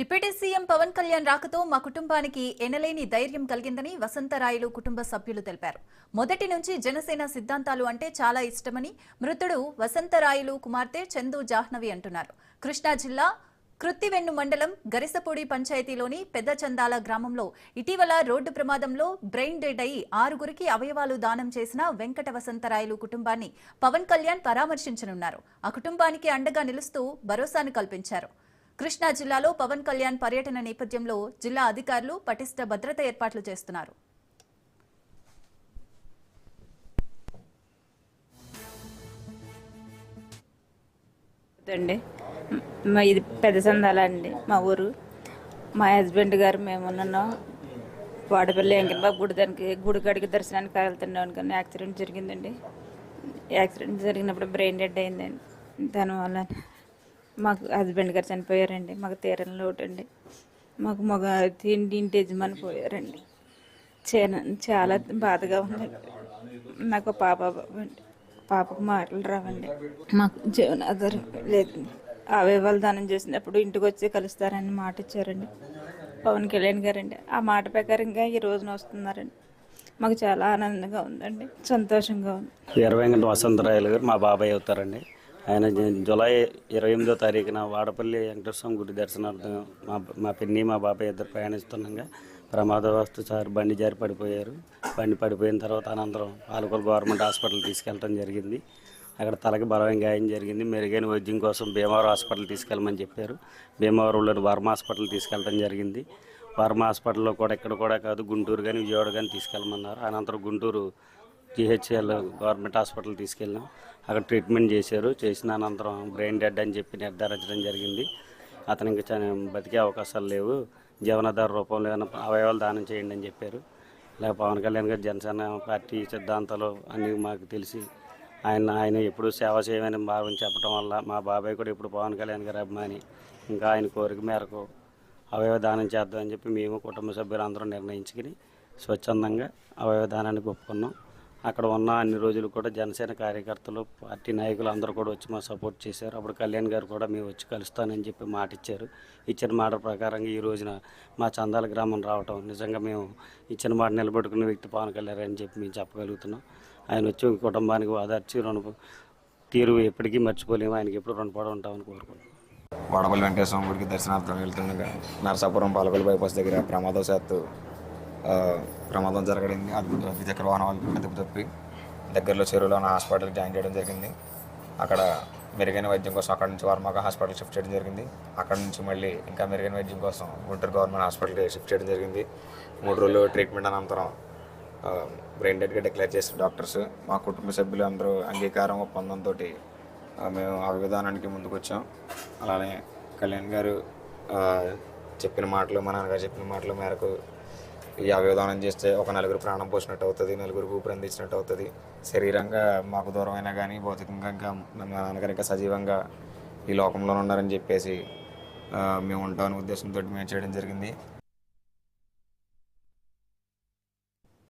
Deputy CM Pawan Kalyan రాకతో మా కుటుంబానికి ఎనలేని ధైర్యం కలిగిందని వసంతరాయలు కుటుంబ సభ్యులు తెలిపారు. మొదటి నుంచి జనసేన సిద్ధాంతాలు అంటే చాలా ఇష్టమని మృతుడు వసంతరాయలు కుమార్తె చందు జాహ్నవి అంటున్నారు. కృష్ణా జిల్లా కృత్తివెన్ను మండలం గరిసపూడి పంచాయతీలోని పెద్ద చందాల గ్రామంలో ఇటీవల రోడ్డు ప్రమాదంలో బ్రెయిన్ డెడ్ అయి ఆరుగురికి అవయవాలు దానం చేసిన వెంకట వసంతరాయలు కుటుంబాన్ని పవన్ కళ్యాణ్ పరామర్శించనున్నారు. ఆ కుటుంబానికి అండగా నిలుస్తూ భరోసాను కల్పించారు. కృష్ణా జిల్లాలో పవన్ కళ్యాణ్ పర్యటన నేపథ్యంలో జిల్లా అధికారులు పటిష్ట భద్రత ఏర్పాట్లు చేస్తున్నారు. అండి. ఇది పెద్ద సందాల అండి. మా ఊరు. మా హస్బెండ్ గారు మేము ఉన్నాం వాడపల్లి వెంకటబాబు గుడి దానికి గుడి కాడికి దర్శనానికి వెళ్తున్నాం కానీ యాక్సిడెంట్ జరిగిందండి. యాక్సిడెంట్ జరిగినప్పుడు బ్రెయిన్ డెడ్ అయిందండి. దానివల్ల మాకు హస్బెండ్ గారు చనిపోయారండి. మాకు తీరని లోటు అండి మాకు మగ తిండి ఇంటి యజమాని పోయారండి. చాలా చాలా బాధగా ఉందండి. నాకు పాప బాబు అండి పాపకు మాటలు రావండి. మాకు జీవనాధారం లేదు అవయవాలు దానం చేసినప్పుడు ఇంటికి వచ్చి కలుస్తారని మాట ఇచ్చారండి. పవన్ కళ్యాణ్ గారండి. ఆ మాట ప్రకారంగా ఈ రోజున వస్తున్నారండి. మాకు చాలా ఆనందంగా ఉందండి. సంతోషంగా ఉంది. వీర వెంకట వసంతరాయలు గారు మా బాబాయ్ అవుతారండి. ఆయన జూలై ఇరవై ఎనిమిదో తారీఖున వాడపల్లి వెంకటేశ్వర గుడి దర్శనార్థం మా మా పిన్ని మా బాబాయ్ ఇద్దరు ప్రయాణిస్తుండగా ప్రమాదవస్తు సార్ బండి జారి పడిపోయారు. బండి పడిపోయిన తర్వాత అనంతరం పాలకొల గవర్నమెంట్ హాస్పిటల్ తీసుకెళ్ళడం జరిగింది. అక్కడ తలకి బలమైన గాయం జరిగింది. మెరుగైన వైద్యం కోసం భీమవరం హాస్పిటల్ తీసుకెళ్ళమని చెప్పారు. భీమవరంలోని వర్మ హాస్పిటల్ తీసుకెళ్ళడం జరిగింది. వర్మ హాస్పిటల్లో కూడా ఇక్కడ కూడా కాదు గుంటూరు కానీ విజయవాడ కానీ తీసుకెళ్ళమన్నారు. అనంతరం గుంటూరు జిహెచ్ఎల్ గవర్నమెంట్ హాస్పిటల్ తీసుకెళ్ళాం అక్కడ ట్రీట్మెంట్ చేశారు. చేసిన అనంతరం బ్రెయిన్ డెడ్ అని చెప్పి నిర్ధారించడం జరిగింది. అతను ఇంకా బతికే అవకాశాలు లేవు. జీవనాధార రూపంలో ఏమైనా అవయవాలు దానం చేయండి అని చెప్పారు. ఇలా పవన్ కళ్యాణ్ గారు జనసేన పార్టీ సిద్ధాంతాలు అన్నీ మాకు తెలిసి ఆయన ఆయన ఎప్పుడు సేవ చేయమని భావం చెప్పడం వల్ల మా బాబాయ్ కూడా ఇప్పుడు పవన్ కళ్యాణ్ గారు అభిమాని. ఇంకా ఆయన కోరిక మేరకు అవయవ దానం చేద్దామని చెప్పి మేము కుటుంబ సభ్యులు అందరం నిర్ణయించుకుని స్వచ్ఛందంగా అవయవ దానానికి ఒప్పుకున్నాం. అక్కడ ఉన్న అన్ని రోజులు కూడా జనసేన కార్యకర్తలు పార్టీ నాయకులు అందరూ కూడా వచ్చి మా సపోర్ట్ చేశారు. అప్పుడు కళ్యాణ్ గారు కూడా మేము వచ్చి కలుస్తానని చెప్పి మాట ఇచ్చారు. ఇచ్చిన మాట ప్రకారంగా ఈ రోజున మా చందాల గ్రామం రావటం నిజంగా మేము ఇచ్చిన మాట నిలబెట్టుకున్న వ్యక్తి పవన్ కళ్యాణ్ అని చెప్పి మేము చెప్పగలుగుతున్నాం. ఆయన వచ్చి కుటుంబానికి ఓదార్చి రుణ తీరు ఎప్పటికీ మర్చిపోలేము. ఆయనకి ఎప్పుడు రుణపడి ఉంటామని కోరుకుంటున్నాం. వడపల్లి వెంకటేశ్వర గుడికి దర్శనార్థం వెళ్తుండగా నరసాపురం పాలకొల్లు బైపాస్ దగ్గర ప్రమాదవశాత్తు ప్రమాదం జరగడింది. అది ద్విచక్ర వాహనాలు అదుపు తప్పి. దగ్గరలో చెరువులో ఉన్న హాస్పిటల్కి జాయిన్ చేయడం జరిగింది. అక్కడ మెరుగైన వైద్యం కోసం అక్కడ నుంచి వర్మక హాస్పిటల్ షిఫ్ట్ చేయడం జరిగింది. అక్కడ నుంచి మళ్ళీ ఇంకా మెరుగైన వైద్యం కోసం గుంటూరు గవర్నమెంట్ హాస్పిటల్కి షిఫ్ట్ చేయడం జరిగింది. మూడు రోజులు ట్రీట్మెంట్ అనంతరం బ్రెయిన్ డెడ్గా డిక్లేర్ చేసిన డాక్టర్స్ మా కుటుంబ సభ్యులు అందరూ అంగీకారం ఒప్పందంతో మేము ఆ విధానానికి ముందుకొచ్చాం అలానే కళ్యాణ్ గారు చెప్పిన మాటలు మా నాన్నగారు చెప్పిన మాటల మేరకు ఈ అవయవదానం చేస్తే ఒక నలుగురు ప్రాణం పోసినట్టు అవుతుంది నలుగురికి ఊపిరి అందించినట్టు అవుతుంది శరీరంగా మాకు దూరమైనా కానీ భౌతికంగా ఇంకా మా నాన్నగారు ఇంకా సజీవంగా ఈ లోకంలో ఉన్నారని చెప్పేసి మేము ఉంటామనే ఉద్దేశంతో మేము చేయడం జరిగింది.